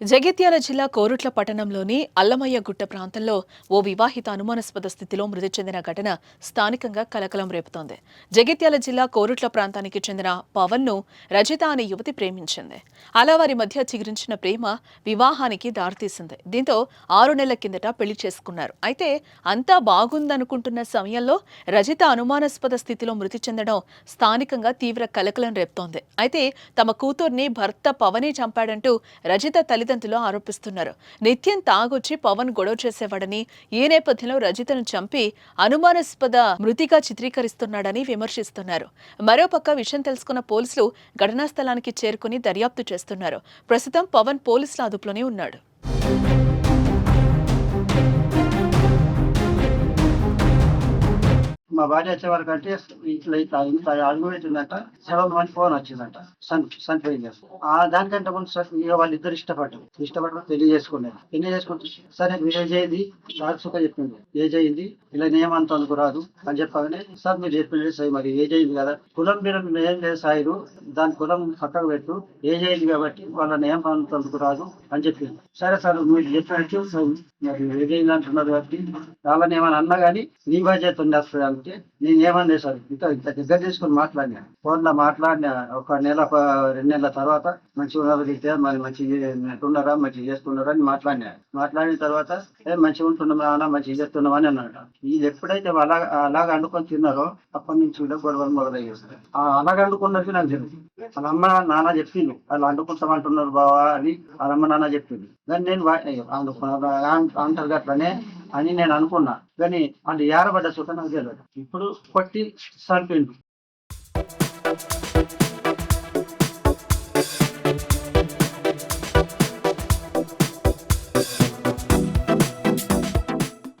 జగిత్యాల జిల్లా కోరుట్ల పట్టణంలోని అల్లమయ్య గుట్ట ప్రాంతంలో ఓ వివాహిత అనుమానాస్పద స్థితిలో మృతి చెందిన ఘటన స్థానికంగా కలకలం రేపుతోంది. జగిత్యాల జిల్లా కోరుట్ల ప్రాంతానికి చెందిన పవన్ను రజిత అనే యువతి ప్రేమించింది. అలా వారి మధ్య చిగురించిన ప్రేమ వివాహానికి దారితీసింది. దీంతో ఆరు నెలల కిందట పెళ్ళి చేసుకున్నారు. అయితే అంతా బాగుందనుకుంటున్న సమయంలో రజిత అనుమానాస్పద స్థితిలో మృతి చెందడం స్థానికంగా తీవ్ర కలకలం రేపుతోంది. అయితే తమ కూతుర్ని భర్త పవనే చంపాడంటూ రజిత తల్లిదండ్రులు ఆరోపిస్తున్నారు. నిత్యం తాగొచ్చి పవన్ గొడవ చేసేవాడని ఈ నేపథ్యంలో రజితను చంపి అనుమానాస్పద మృతిగా చిత్రీకరిస్తున్నాడని విమర్శిస్తున్నారు. మరోపక్క విషయం తెలుసుకున్న పోలీసులు ఘటనా స్థలానికి చేరుకుని దర్యాప్తు చేస్తున్నారు. ప్రస్తుతం పవన్ పోలీసుల అదుపులోనే ఉన్నాడు. మా భార్య వచ్చే కంటే అంటే ఇట్లా ఇట్లా ఇంత అడుగు సెవెన్ మంది ఫోన్ వచ్చిందంట. సన్ సన్ ఆ దానికంటే ముందు సార్ ఇక వాళ్ళు ఇద్దరు ఇష్టపడ్డారు. ఇష్టపడడం పెళ్ళి చేసుకున్నారు. పెళ్ళి చేసుకుంటే సరే ఏజ్ అయింది నాకు సుఖ చెప్పింది. ఏజ్ అయింది ఇలా నియమంత అందుకు రాదు అని చెప్పగానే సార్ మీరు చెప్పింది సార్ మరి ఏజ్ అయింది కదా? కులం మీద ఏం లేదు సాయిరు దాని కులం పక్కకు పెట్టు. ఏజ్ అయింది కాబట్టి వాళ్ళ నియమంతో అందుకు రాదు అని చెప్పింది. సరే సార్ మీరు చెప్పినట్టు మరి ఏజ్ అంటున్నారు కాబట్టి వాళ్ళని ఏమైనా అన్నా కానీ నీ బాధ్యత ఉండేస్తుంది అంటే నేను ఏమన్నా సార్ ఇంత ఇంత దగ్గర తీసుకొని మాట్లాడినా. ఫోన్లో మాట్లాడిన. మాట్లాడినా ఒక నెల ఒక రెండు నెలల తర్వాత మంచిగా ఉన్నదిగితే మరి మంచిగా ఉన్నారా మంచి చేస్తున్నారా అని మాట్లాడినా. మాట్లాడిన తర్వాత ఏ మంచిగా ఉంటున్నామా అన్న చేస్తున్నామా అని అన్నాడు. ఇది ఎప్పుడైతే అలా అలాగ అండుకొని తిన్నారో అప్పటి నుంచి కూడా గొడవలు మొదలయ్యేస్తారు అలాగ అండుకున్నట్టు నాకు తెలియదు వాళ్ళ అమ్మ నాన్న చెప్పిండు. వాళ్ళు అండుకుంటామంటున్నారు బావా అని వాళ్ళ అమ్మ నాన్న చెప్పిండు. దాన్ని నేను అంటారు అట్లనే అని నేను అనుకున్నా. కానీ అంటే ఏరబడ్డ చూడ నాకు తెలియదు ఇప్పుడు కొట్టి చనిపోయిండు